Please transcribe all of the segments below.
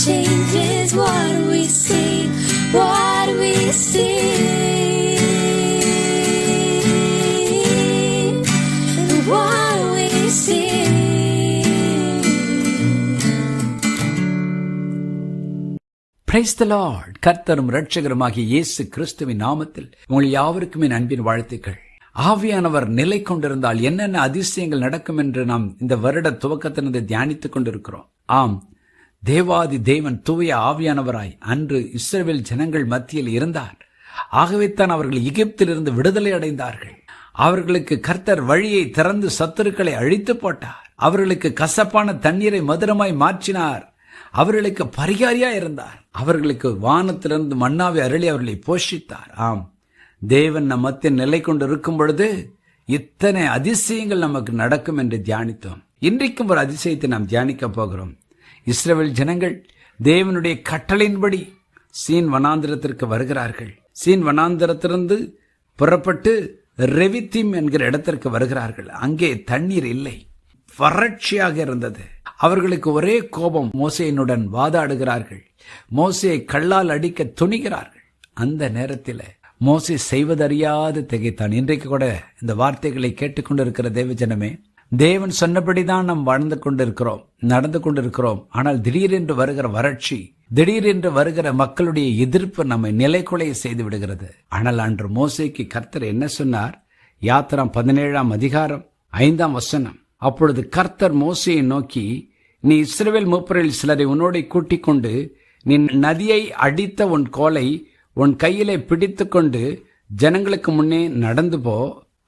changes what we see, what we see. What we see. Praise the lord கர்த்தரும் ரட்சகருமாகிய இயேசு கிறிஸ்துவின் நாமத்தில் உங்கள் யாவருக்கும் என் அன்பின் வாழ்த்துக்கள் ஆவியானவர் நிலை கொண்டிருந்தால் என்னென்ன அதிசயங்கள் நடக்கும் என்று நாம் இந்த வருட துவக்கத்திலிருந்து தியானித்துக் கொண்டிருக்கிறோம் ஆம் தேவாதி தேவன் தூய ஆவியானவராய் அன்று இஸ்ரேல் ஜனங்கள் மத்தியில் இருந்தார். ஆகவே தான் அவர்கள் எகிப்திலிருந்து விடுதலை அடைந்தார்கள். அவர்களுக்கு கர்த்தர் வழியை திறந்து சத்துருக்களை அழித்து போட்டார். அவர்களுக்கு கசப்பான தண்ணீரை மதுரமாய் மாற்றினார். அவர்களுக்கு பரிகாரியா இருந்தார். அவர்களுக்கு வானத்திலிருந்து மன்னாவை அருளி அவர்களை போஷித்தார். ஆம். தேவன் நம் மத்தியில் நிலை கொண்டு இருக்கும் பொழுது இத்தனை அதிசயங்கள் நமக்கு நடக்கும் என்று தியானித்தோம். இன்றைக்கும் ஒரு அதிசயத்தை நாம் தியானிக்க போகிறோம். இஸ்ரேல் ஜனங்கள் தேவனுடைய கட்டளையின்படி சீன் வனாந்திரத்திற்கு வருகிறார்கள். சீன் வனாந்திரத்திலிருந்து புறப்பட்டு ரெவித்தீம் என்கிற இடத்திற்கு வருகிறார்கள். அங்கே தண்ணீர் இல்லை. வறட்சியாக இருந்தது. அவர்களுக்கு ஒரே கோபம் மோசையினுடன் வாதாடுகிறார்கள். மோசையை கல்லால் அடிக்க துணிகிறார்கள். அந்த நேரத்தில் மோசை செய்வதறியாது திகைத்தான். இன்றைக்கு கூட இந்த வார்த்தைகளை கேட்டுக்கொண்டிருக்கிற தேவஜனமே தேவன் சொன்னபடிதான் நாம் வாழ்ந்து கொண்டிருக்கிறோம் நடந்து கொண்டிருக்கிறோம். ஆனால் திடீரென்று வருகிற வறட்சி திடீரென்று வருகிற மக்களுடைய எதிர்ப்பு நம்மை நிலைக்குலைய செய்து விடுகிறது. ஆனால் அன்று மோசைக்கு கர்த்தர் என்ன சொன்னார்? யாத்திரம் பதினேழாம் அதிகாரம் ஐந்தாம் வசனம். அப்பொழுது கர்த்தர் மோசையை நோக்கி நீ இஸ்ரேல் மூப்பரில் சிலரை உன்னோடு கூட்டிக் கொண்டு நீ நதியை அடித்த உன் கோலை உன் கையிலே பிடித்துக்கொண்டு ஜனங்களுக்கு முன்னே நடந்து போ.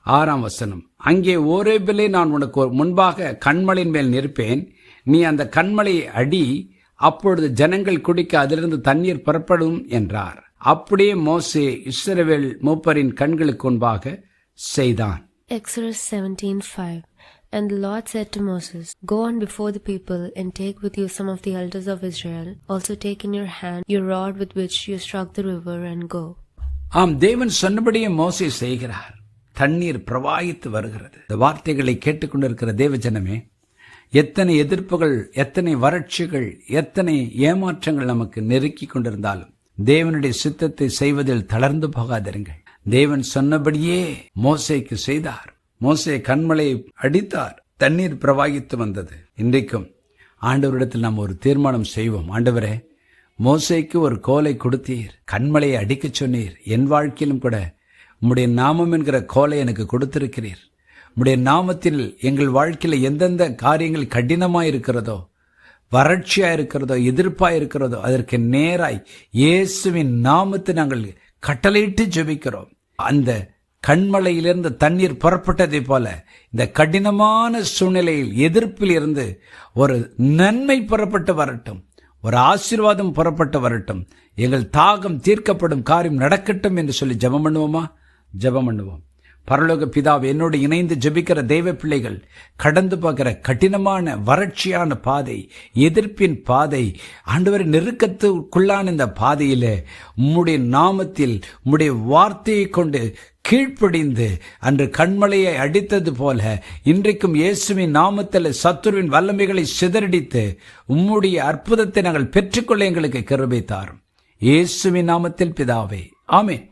ஆறாம் வசனம் அங்கே ஓரேபிலே நான் உனக்கு முன்பாக கண்மலையின் மேல் நிற்பேன் நீ அந்த கண்மலையை அடி அப்பொழுது ஜனங்கள் குடிக்க அதிலிருந்து தண்ணீர் புறப்படும் என்றார் அப்படியே மோசே இஸ்ரவேல் மூப்பரின் கண்களுக்கு முன்பாக செய்தான் Exodus 17:5 And the Lord said to Moses, Go on before the people, and take with you some of the elders of Israel. Also take in your hand your rod with which you struck the river, and go. ஆம் தேவன் சொன்னபடியே மோசே செய்கிறார் தண்ணீர் பிரவாகித்து வருகிறது. இந்த வார்த்தைகளை கேட்டுக்கொண்டிருக்கிற தேவஜனமே எத்தனை எதிர்ப்புகள் எத்தனை வறட்சிகள் எத்தனை ஏமாற்றங்கள் நமக்கு நெருக்கி கொண்டிருந்தாலும் தேவனுடைய சித்தத்தை செய்வதில் தளர்ந்து போகாதிருங்கள். தேவன் சொன்னபடியே மோசைக்கு செய்தார். மோசை கண்மலையை அடித்தார். தண்ணீர் பிரவாகித்து வந்தது. இன்றைக்கும் ஆண்டவரிடத்தில் நாம் ஒரு தீர்மானம் செய்வோம். ஆண்டவரே மோசைக்கு ஒரு கோலை கொடுத்தீர். கண்மலையை அடிக்கச் சொன்னீர். என் வாழ்க்கையிலும் கூட உம்முடைய நாமம் என்கிற கோலை எனக்கு கொடுத்திருக்கிறீர். உம்முடைய நாமத்தில் எங்கள் வாழ்க்கையில் எந்தெந்த காரியங்கள் கடினமாக இருக்கிறதோ வறட்சியாக இருக்கிறதோ எதிர்ப்பாக இருக்கிறதோ அதற்கு நேராய் இயேசுவின் நாமத்தை நாங்கள் கட்டளையிட்டு ஜெபிக்கிறோம். அந்த கண்மலையிலிருந்து தண்ணீர் புறப்பட்டதை போல இந்த கடினமான சூழ்நிலையில் எதிர்ப்பில் இருந்து ஒரு நன்மை புறப்பட்டு வரட்டும். ஒரு ஆசீர்வாதம் புறப்பட்டு வரட்டும். எங்கள் தாகம் தீர்க்கப்படும் காரியம் நடக்கட்டும் என்று சொல்லி ஜபம் பண்ணுவோமா? ஜெபம் பண்ணுவோம். பரலோக பிதாவை என்னோடு இணைந்து ஜெபிக்கிற தெய்வ பிள்ளைகள் கடந்து பார்க்கிற கடினமான வறட்சியான பாதை எதிர்ப்பின் பாதை ஆண்டவர் நெருக்கத்துக்குள்ளான இந்த பாதையில் உம்முடைய நாமத்தில் உம்முடைய வார்த்தையை கொண்டு கீழ்ப்படிந்து அன்று கண்மலையை அடித்தது போல இன்றைக்கும் இயேசுவின் நாமத்தில் சத்துருவின் வல்லமைகளை சிதறடித்து உம்முடைய அற்புதத்தை நாங்கள் பெற்றுக்கொள்ள எங்களுக்கு கிருபை தாரும். இயேசுவின் நாமத்தில் பிதாவே ஆமென்.